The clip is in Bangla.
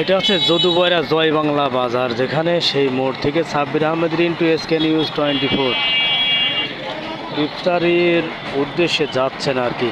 এটা হচ্ছে যদুবয়রা জয় বাংলা বাজার, যেখানে সেই মোড় থেকে Sabbir Ahmed into SK news twenty four ইফতারির উদ্দেশ্যে যাচ্ছেন আর কি।